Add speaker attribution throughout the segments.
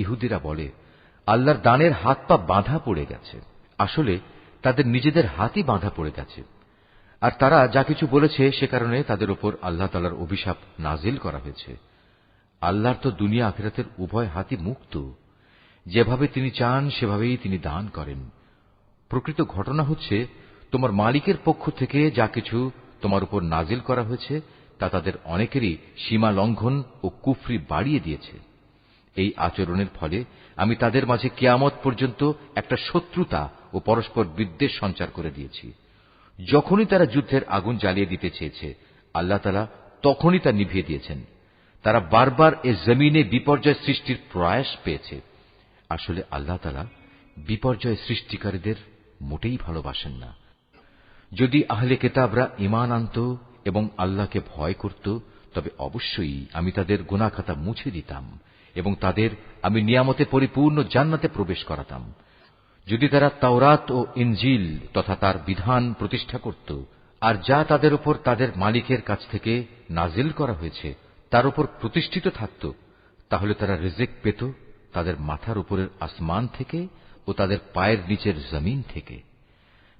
Speaker 1: ইহুদিরা বলে, আল্লাহর দানের হাত পা বাঁধা পড়ে গেছে। আসলে তাদের নিজেদের হাতই বাঁধা পড়ে গেছে। আর তারা যা কিছু বলেছে সে কারণে তাদের উপর আল্লাহ তালার অভিশাপ নাজিল করা হয়েছে। আল্লাহর তো দুনিয়া আখেরাতের উভয় হাতি মুক্ত। যেভাবে তিনি চান, সেভাবেই তিনি দান করেন। প্রকৃত ঘটনা হচ্ছে, তোমার মালিকের পক্ষ থেকে যা কিছু তোমার উপর নাজিল করা হয়েছে, তা তাদের অনেকেরই সীমা লঙ্ঘন ও কুফরি বাড়িয়ে দিয়েছে। এই আচরণের ফলে আমি তাদের মাঝে কেয়ামত পর্যন্ত একটা শত্রুতা ও পরস্পর বিদ্বেষ সঞ্চার করে দিয়েছি। যখনই তারা যুদ্ধের আগুন জ্বালিয়ে দিতে চেয়েছে, আল্লাহ তালা তখনই তা নিভিয়ে দিয়েছেন। তারা বারবার এ জমিনে বিপর্যয় সৃষ্টির প্রয়াস পেয়েছে। আসলে আল্লাহ তালা বিপর্যয় সৃষ্টিকারীদের মোটেই ভালোবাসেন না। যদি আহলে কেতাবরা ইমান আনত এবং আল্লাহকে ভয় করত, তবে অবশ্যই আমি তাদের গোনাখাতা মুছে দিতাম। এবং তাদের আমি নিয়ামতে পরিপূর্ণ জান্নাতে প্রবেশ করাতাম। যদি তারা তাওরাত ও ইনজিল তথা তার বিধান প্রতিষ্ঠা করত, আর যা তাদের উপর তাদের মালিকের কাছ থেকে নাজিল করা হয়েছে, তার উপর প্রতিষ্ঠিত থাকত, তাহলে তারা রিজেক পেত তাদের মাথার উপরের আসমান থেকে ও তাদের পায়ের নিচের জমিন থেকে।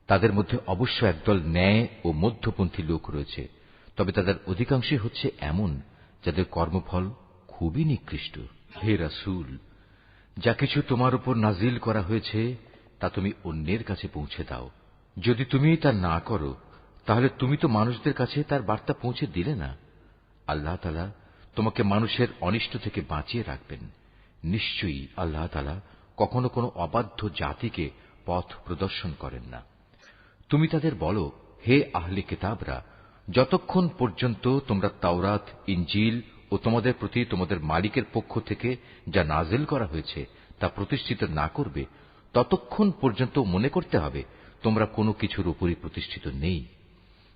Speaker 1: তাদের মধ্যে অবশ্য একদল ন্যায় ও মধ্যপন্থী লোক রয়েছে, তবে তাদের অধিকাংশই হচ্ছে এমন যাদের কর্মফল খুবই নিকৃষ্ট। হে রাসুল, যা কিছু তোমার উপর নাজিল করা হয়েছে, তা তুমি অন্যের কাছে পৌঁছে দাও। যদি তুমি তা না করো, তাহলে তুমি তো মানুষদের কাছে তার বার্তা পৌঁছে দিলে না। আল্লাহ তালা তোমাকে মানুষের অনিষ্ট থেকে বাঁচিয়ে রাখবেন। নিশ্চয়ই আল্লাহ তালা কখনো কোনো অবাধ্য জাতিকে পথ প্রদর্শন করেন না। তুমি তাদের বলো, হে আহলি কেতাবরা, যতক্ষণ পর্যন্ত তোমরা তাওরাত ইঞ্জিল ও তোমাদের প্রতি তোমাদের মালিকের পক্ষ থেকে যা নাজেল করা হয়েছে, তা প্রতিষ্ঠিত না করবে, ততক্ষণ পর্যন্ত মনে করতে হবে, তোমরা কোনো কিছুর উপরই প্রতিষ্ঠিত নেই।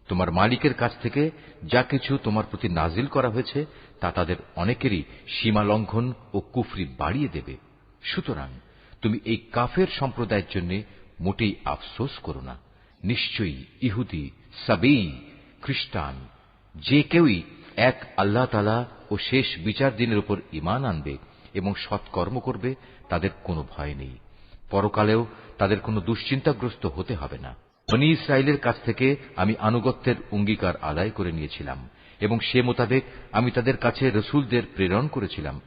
Speaker 1: তোমার মালিকের কাছ থেকে যা কিছু তোমার প্রতি নাজিল করা হয়েছে, তা তাদের অনেকেরই সীমা লঙ্ঘন ও কুফরি বাড়িয়ে দেবে। সুতরাং তুমি এই কাফের সম্প্রদায়ের জন্য মোটেই আফসোস করো না। নিশ্চয়ই ইহুদি, সাবেই খ্রিস্টান, যে কেউই এক আল্লাহ তালা ও শেষ বিচার দিনের উপর ইমান আনবে এবং সৎকর্ম করবে, তাদের কোনো ভয় নেই। পরকালেও তাদের কোনো দুশ্চিন্তাগ্রস্ত হতে হবে না। বনি ইসরায়েলের কাছ থেকে আমি আনুগত্যের অঙ্গীকার আদায় করে নিয়েছিলাম এবং সে মোতাবেক আমি তাদের কাছে রসুলদের প্রেরণ করেছিলাম।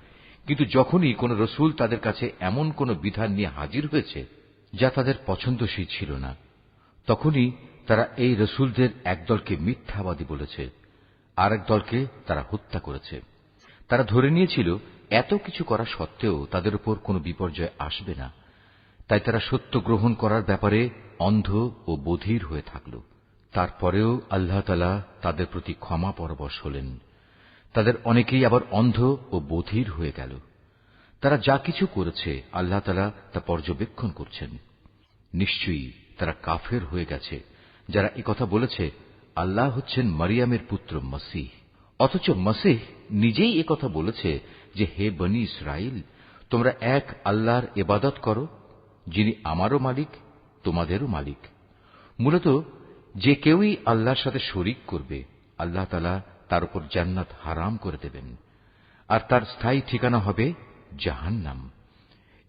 Speaker 1: কিন্তু যখনই কোন রসুল তাদের কাছে এমন কোন বিধান নিয়ে হাজির হয়েছে, যা তাদের পছন্দসই ছিল না, তখনই তারা এই রসুলদের একদলকে মিথ্যাবাদী বলেছে আর দলকে তারা হত্যা করেছে। তারা ধরে নিয়েছিল, এত কিছু করা সত্ত্বেও তাদের উপর কোনো বিপর্যয় আসবে না। তাই তারা সত্য গ্রহণ করার ব্যাপারে অন্ধ ও বধির হয়ে থাকল। তারপরেও আল্লাহ তালা তাদের প্রতি ক্ষমা পরবশ হলেন। তাদের অনেকেই আবার অন্ধ ও বধির হয়ে গেল। তারা যা কিছু করেছে, আল্লাহ তালা তা পর্যবেক্ষণ করছেন। নিশ্চয়ই তারা কাফের হয়ে গেছে, যারা কথা বলেছে, আল্লাহ হচ্ছেন মারিয়ামের পুত্র মসিহ। অথচ মসিহ নিজেই কথা বলেছে যে, হে বনি ইসরাইল তোমরা এক আল্লাহর এবাদত করো, যিনি আমারও মালিক, তোমাদেরও মালিক। মূলত যে কেউই আল্লাহর সাথে শরিক করবে, আল্লাহ তালা তার উপর জান্নাত হারাম করে দেবেন, আর তার স্থায়ী ঠিকানা হবে জাহান্নাম।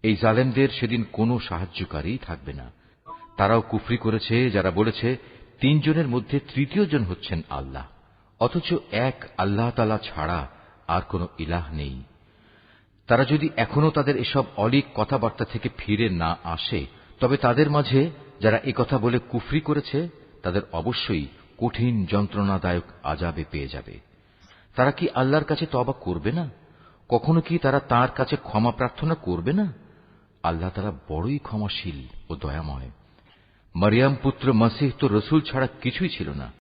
Speaker 1: এই জালেমদের সেদিন কোনো সাহায্যকারী থাকবে না। তারাও কুফরি করেছে, যারা বলেছে, তিনজনের মধ্যে তৃতীয় জন হচ্ছেন আল্লাহ। অথচ এক আল্লাহ তালা ছাড়া আর কোন ইলাহ নেই। তারা যদি এখনও তাদের এসব অলিক কথাবার্তা থেকে ফিরে না আসে, তবে তাদের মাঝে যারা কথা বলে কুফরি করেছে, তাদের অবশ্যই কঠিন যন্ত্রণাদায়ক আজাবে পেয়ে যাবে। তারা কি আল্লাহর কাছে তবা করবে না? কখনো কি তারা তার কাছে ক্ষমা প্রার্থনা করবে না? আল্লাহ তারা বড়ই ক্ষমাশীল ও দয়াময়। মারিয়াম পুত্র মাসিহ তো রসুল ছাড়া কিছুই ছিল না।